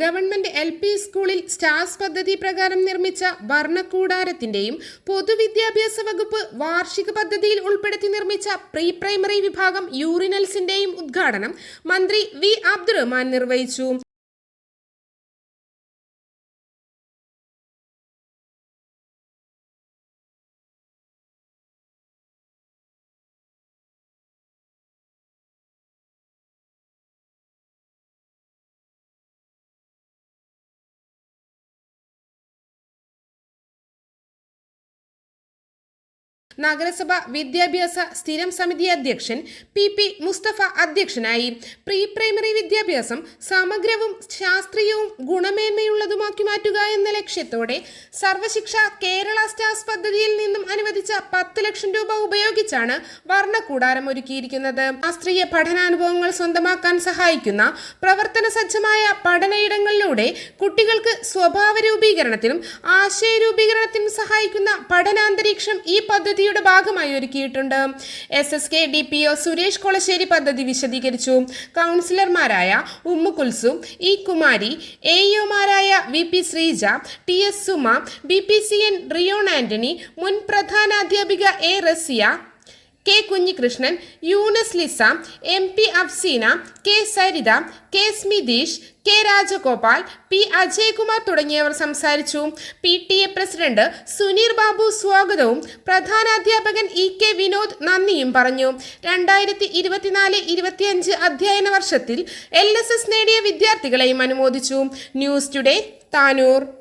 Government L P സ്കൂളിൽ stars പദ്ധതി പ്രകാരം നിർമ്മിച്ച വർണക്കൂടാരത്തിന്റെയും പൊതുവിദ്യാഭ്യാസ വകുപ്പ് വാർഷിക പദ്ധതിയിൽ ഉൾപ്പെടുത്തി നിർമ്മിച്ച പ്രീ പ്രൈമറി വിഭാഗം യൂറിനൽസിന്റെയും ഉദ്ഘാടനം മന്ത്രി വി അബ്ദുറഹ്മാൻ നിർവഹിച്ചു. നഗരസഭ വിദ്യാഭ്യാസ സ്ഥിരം സമിതി അധ്യക്ഷൻ പി പി മുസ്തഫ അധ്യക്ഷനായി. പ്രീ പ്രൈമറി വിദ്യാഭ്യാസം സമഗ്രവും ശാസ്ത്രീയവും ഗുണമേന്മയുള്ളതുമാക്കി മാറ്റുക എന്ന ലക്ഷ്യത്തോടെ സർവശിക്ഷ കേരള സ്റ്റാർസ് പദ്ധതിയിൽ നിന്നും അനുവദിച്ച പത്ത് ലക്ഷം രൂപ ഉപയോഗിച്ചാണ് വർണക്കൂടാരം ഒരുക്കിയിരിക്കുന്നത്. ശാസ്ത്രീയ പഠനാനുഭവങ്ങൾ സ്വന്തമാക്കാൻ സഹായിക്കുന്ന പ്രവർത്തന സജ്ജമായ പഠനയിടങ്ങളിലൂടെ കുട്ടികൾക്ക് സ്വഭാവ രൂപീകരണത്തിനും ആശയ രൂപീകരണത്തിനും സഹായിക്കുന്ന പഠനാന്തരീക്ഷം ഈ പദ്ധതിയുടെ ഭാഗമായി ഒരുക്കിയിട്ടുണ്ട്. S S K D P O Suresh Kolassery പദ്ധതി വിശദീകരിച്ചു. കൗൺസിലർമാരായ Ummukulsu E Kumari A ഇഒമാരായ V P Sreeja T S Suma B P C N Riyon Antony മുൻ പ്രധാനാധ്യാപിക A Razia K Kunhikrishnan Younus Lisa M P Afseena K Saritha K Smitheesh K Rajagopal P Ajaykumar തുടങ്ങിയവർ സംസാരിച്ചു. P T A president Suneer Babu സ്വാഗതവും പ്രധാനാധ്യാപകൻ E K Vinod നന്ദിയും പറഞ്ഞു. രണ്ടായിരത്തി ഇരുപത്തിനാല് ഇരുപത്തിയഞ്ച് അധ്യയന വർഷത്തിൽ എൽ എസ് എസ് നേടിയ വിദ്യാർത്ഥികളെയും അനുമോദിച്ചു. News today Tanur.